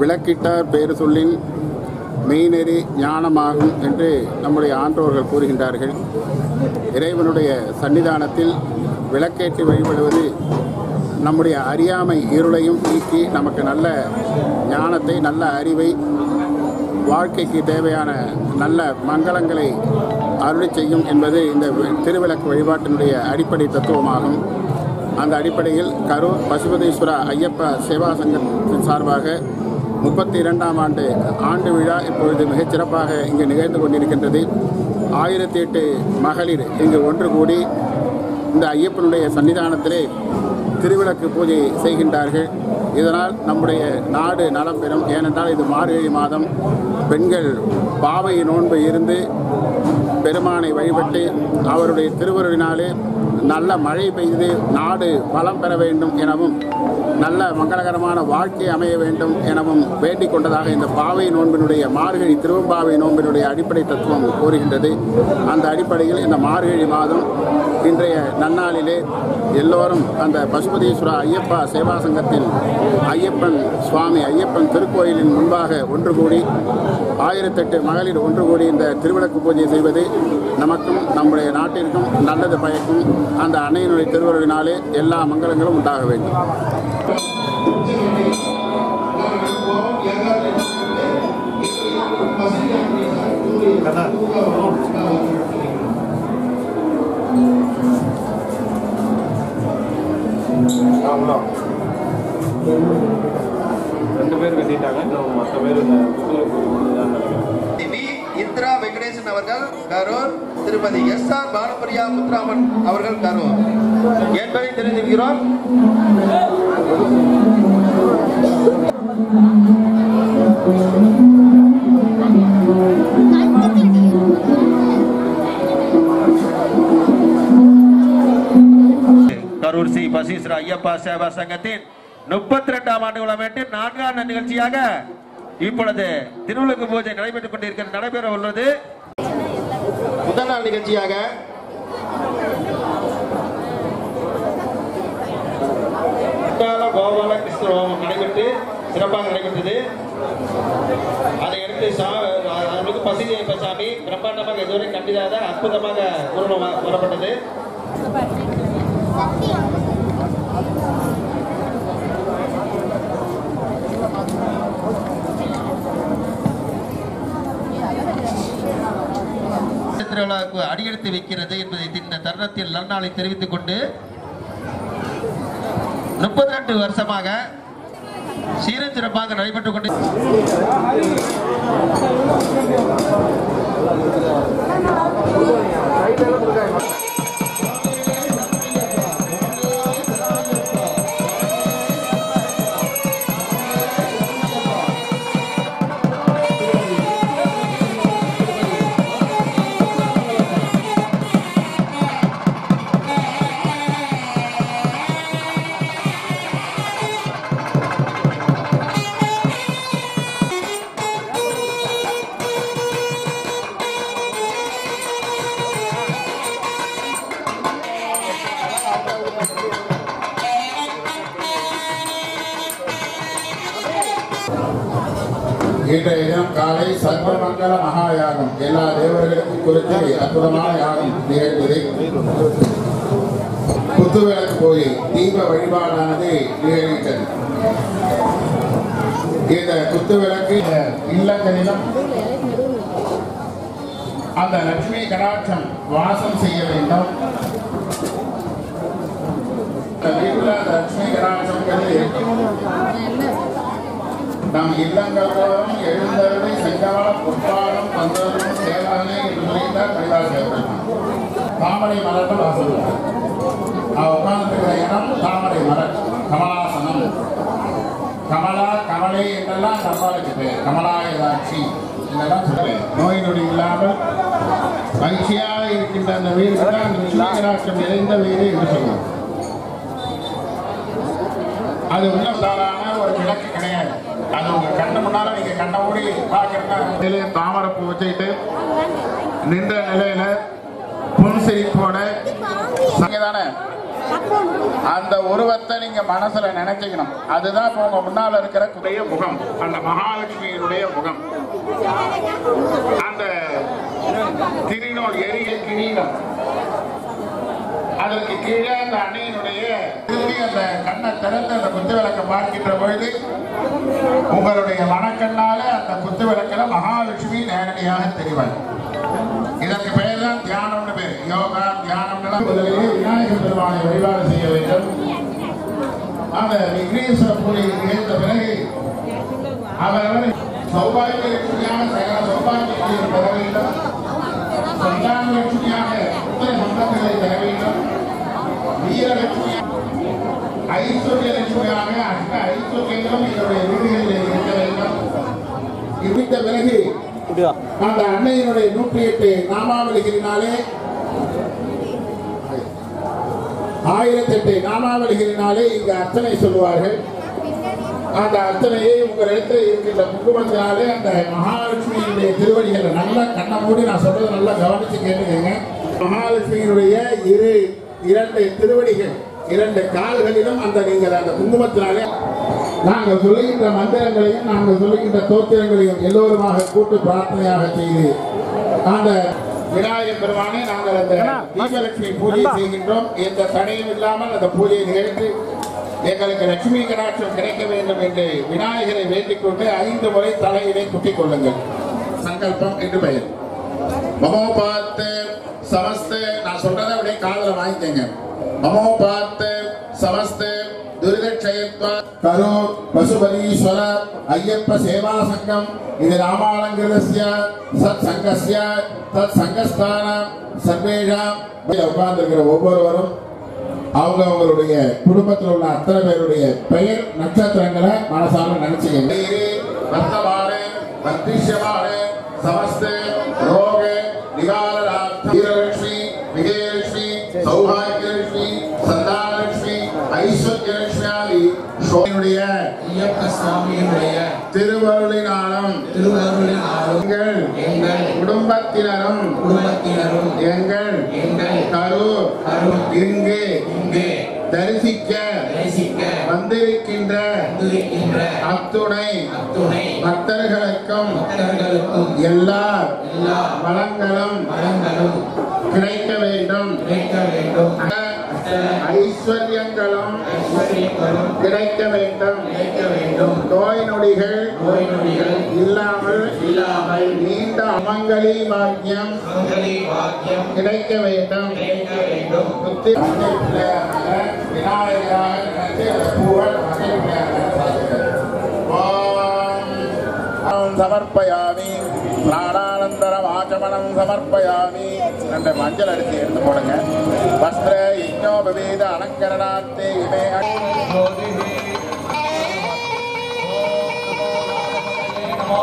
விளக்கிட்டார் பேறு சொல்லின் மெய்நெறி ஞானமாகும் என்று நம்முடைய ஆன்றோர்கள் கூறுகின்றார்கள். இறைவனுடைய சன்னிதானத்தில் விளக்கேற்றி வழிபடுவது நம்முடைய அறியாமை இருளையும் நீக்கி நமக்கு நல்ல ஞானத்தை நல்ல அறிவை வாழ்க்கைக்கு தேவையான நல்ல மங்களங்களை அருளி செய்யும் என்பது இந்த வி- திருவிளக்கு வழிபாட்டினுடைய அடிப்படை தத்துவமாகும். அந்த அடிப்படையில் கரூர் பசுபதீஸ்வர ஐயப்ப சேவா சங்கத்தின் சார்பாக முப்பத்தி இரண்டாம் ஆண்டு ஆண்டு விழா இப்பொழுது மிகச் சிறப்பாக இங்கு நிகழ்ந்து கொண்டிருக்கின்றது. ஆயிரத்தி எட்டு மகளிர் இங்கு ஒன்று கூடி இந்த ஐயப்பனுடைய சன்னிதானத்திலே திருவிளக்கு பூஜை செய்கின்றார்கள். இதனால் நம்முடைய நாடு நலம் பெறும். ஏனென்றால் இது மார்கழி மாதம். பெண்கள் பாவை நோன்பு இருந்து பெருமானை வழிபட்டு அவருடைய திருவருளினாலே நல்ல மழை பெய்து நாடு வளம் பெற வேண்டும் எனவும் நல்ல மங்களகரமான வாழ்க்கை அமைய வேண்டும் எனவும் வேண்டிக் கொண்டதாக இந்த பாவை நோன்பினுடைய மார்கழி திருவம்பாவை நோன்பினுடைய அடிப்படை தத்துவம் கூறுகின்றது. அந்த அடிப்படையில் இந்த மார்கழி மாதம் இன்றைய நன்னாளிலே எல்லோரும் அந்த பசுபதீஸ்வர ஐயப்பா சேவா சங்கத்தின் ஐயப்பன் சுவாமி ஐயப்பன் திருக்கோயிலின் முன்பாக ஒன்று கூடி ஆயிரத்தெட்டு மகளிர் ஒன்று கூடி இந்த திருவிளக்கு பூஜை செய்வது நமக்கும் நம்முடைய நாட்டிற்கும் நல்லது பயக்கும் அந்த அன்னையினுடைய திருவருளினாலே எல்லா மங்களங்களும் உண்டாக வேண்டும். ரெண்டு பேர் கட்டிட்டாங்க இன்னும் மற்ற பேர் இந்த இந்திரா வெங்கடேசன் அவர்கள் கரூர். திருமதி எஸ் ஆர் பானுபிரியா முத்துராமன் அவர்கள் தரும். என்பதை தெரிஞ்சுக்கிறோம் கரூர் ஸ்ரீ பசீஸ்வர ஐயப்பா சேவா சங்கத்தின் முப்பத்தி ரெண்டாம் ஆண்டு விழாவிட்டு நான்காம் நிகழ்ச்சியாக இப்பொழுது திருவிளக்கு பூஜை நடைபெற்றுக் கொண்டிருக்கிறது நடைபெற உள்ளது முதல் நிகழ்ச்சியாக கோபால கிருஷ்ண ஹோமம் நடைபெற்று சிறப்பாக நடைபெற்றது. அதையடுத்து சா அவர்களுக்கு பசி சாமி பிரம்மாண்டமாக இதுவரை கண்டிடாத அற்புதமாக கூறப்பட்டது வரப்பட்டது அடியெடுத்து வைக்கிறது என்பதை இந்த தருணத்தில் நன்னாளை தெரிவித்துக் கொண்டு முப்பத்தி ரெண்டு வருஷமாக சீரும் சிறப்பாக நடைபெற்றுக் கொண்டு இன்றைய தினம் காலை சர்வமங்கல மகா யாகம் எல்லா தேவர்களுக்கும் குறித்து அற்புதமான யாகம் நிகழ்ந்தது. குத்துவிளக்கு கோயில் தீப வழிபாடானது நிகழ்கின்றது இந்த குத்துவிளக்கு இல்லங்களிலும் அந்த லட்சுமி கடாட்சம் வாசம் செய்ய வேண்டும். அந்த வீட்டில் அந்த லட்சுமி கடாட்சம் நம் இல்லங்களோடும் எழுந்தருளை செங்கால பொற்பாலும் பந்தரும் சேவானே என்று சொல்லிட்டார் கைலாச தாமரை மலர்கள் வாசல் அவ உட்கார்ந்துருக்கிற இடம் தாமரை மலர் கமலாசனம். கமலா கமலை என்றெல்லாம் அந்த அம்பாளுக்கு பேர். கமலாயதாட்சி இதெல்லாம் சொல்லுவேன். நோய் நொடி இல்லாமல் மகிழ்ச்சியாக இருக்கின்ற அந்த வீடு தான் அந்த லட்சுமிகராட்சம் நிறைந்த வீடு என்று சொல்லுவோம். அது உள்ளம் தாரான ஒரு கிழக்கு அது உங்க கண்ணு முன்னால நீங்க கண்ண மூடி பாக்குறதுல தாமரை பூ வச்சுக்கிட்டு நின்ற நிலையில புன்சிரிப்போட தானே அந்த உருவத்தை நீங்க மனசுல நினைச்சுக்கணும். அதுதான் இப்ப உங்க முன்னால இருக்கிற குடைய முகம். அந்த மகாலட்சுமியினுடைய முகம். அந்த திருநூல் எரிய கிரீடம் அதற்கு கீழே அந்த திரும்பி அந்த கண்ணை திறந்து அந்த குத்து விளக்கை பார்க்கின்ற பொழுது உங்களுடைய மனக்கண்ணால அந்த குத்து விளக்கில மகாலட்சுமி நேரடியாக தெரிவார் இதற்கு பெயர் தான் தியானம்னு பேர். யோகா தியானம் முதலிலே விநாயகர் பெருமானை வழிபாடு செய்ய வேண்டும். அந்த விக்னேஸ்வர பூஜை நிகழ்ந்த பிறகு அவரவர் சௌபாகிய லட்சுமியாக சகல சௌபாகியங்களையும் பெற வேண்டும். ஐஸ்வர்ய லட்சுமியாக அஷ்ட ஐஸ்வர்யங்களும் வீடுகளில் இருக்க வேண்டும் இருந்த பிறகு அந்த அன்னையினுடைய நூற்றி எட்டு நாமாவளிகளினாலே ஆயிரத்தி எட்டு நாமாவளிகளினாலே இங்கு அர்ச்சனை சொல்லுவார்கள் அந்த அர்ச்சனையை உங்களிடத்தில் இருக்கின்ற குங்குமத்தினாலே அந்த மகாலட்சுமியினுடைய திருவடிகளை நல்லா கண்ணை மூடி நான் சொல்றதை நல்லா கவனிச்சு கேட்டுக்கங்க மகாலட்சுமியினுடைய இரு இரண்டு திருவடிகள் இரண்டு கால்களிலும் அந்த நீங்கள் அந்த குங்குமத்தினாலே நாங்கள் சொல்லுகின்ற மந்திரங்களையும் நாங்கள் சொல்லுகின்ற தோத்திரங்களையும் எல்லோருமாக கூட்டு பிரார்த்தனையாக செய்து அந்த விநாயகர் பெருமானை நாங்கள் அந்த தீபலட்சுமி பூஜை செய்கின்றோம். எந்த தடையும் இல்லாமல் அந்த பூஜையை நிகழ்த்தி எங்களுக்கு லட்சுமி கடாட்சம் கிடைக்க வேண்டும் என்று விநாயகரை வேண்டிக் கொண்டு ஐந்து முறை தலையிலே குட்டிக் கொள்ளுங்கள். சங்கல்பம் என்று பெயர். மமோபாத்து சமஸ்து நான் சொல்றதை அப்படியே காதல வாங்கிக்கங்க. மமோபாத்து சமஸ்து துரிதக்ஷயத்வ கரு பசுபதீஸ்வர ஐயப்ப சேவா சங்கம் இது ராமாலங்கிருதஸ்ய சத் சங்கஸ்ய தத் சங்கஸ்தான சர்வேஷாம் உட்கார்ந்திருக்கிற ஒவ்வொருவரும் அவங்க அவங்களுடைய குடும்பத்தில் உள்ள அத்தனை பேருடைய பெயர் நட்சத்திரங்களை மனசால நினைச்சுக்கங்க. வர்த்தமான வர்த்திஷ்யமான சமஸ்த ரோக ஆதி சோனுடைய ஐயப்ப சுவாமியினுடைய திருவருளினாலும் திருவருளினாலும் எங்கள் எங்கள் குடும்பத்தினரும் குடும்பத்தினரும் எங்கள் எங்கள் கரூர் கரூர் இங்கு இங்கே தரிசிக்க தரிசிக்க வந்திருக்கின்ற வந்திருக்கின்ற அத்துணை அத்துணை பக்தர்களுக்கும் பக்தர்களுக்கும் எல்லா எல்லா வளங்களும் வளங்களும் கிடைக்க வேண்டும். கிடைக்க வேண்டும். ஐஸ்வர்யங்களும் கிடைக்க வேண்டும் நோய் நொடிகள் இல்லாமல் இல்லாமல் நீண்ட அமங்கலி பாக்கியம் கிடைக்க வேண்டும் புத்தி விநாயகராக சமர்ப்பயாமி பிராணானந்தரம் ஆச்சமனம் சமர்ப்பயாமி ரெண்டு மஞ்சள் அடித்து எடுத்து போடுங்க வஸ்திர யஜ்னோபவீத அலங்கரணாத்தே இமே நமோ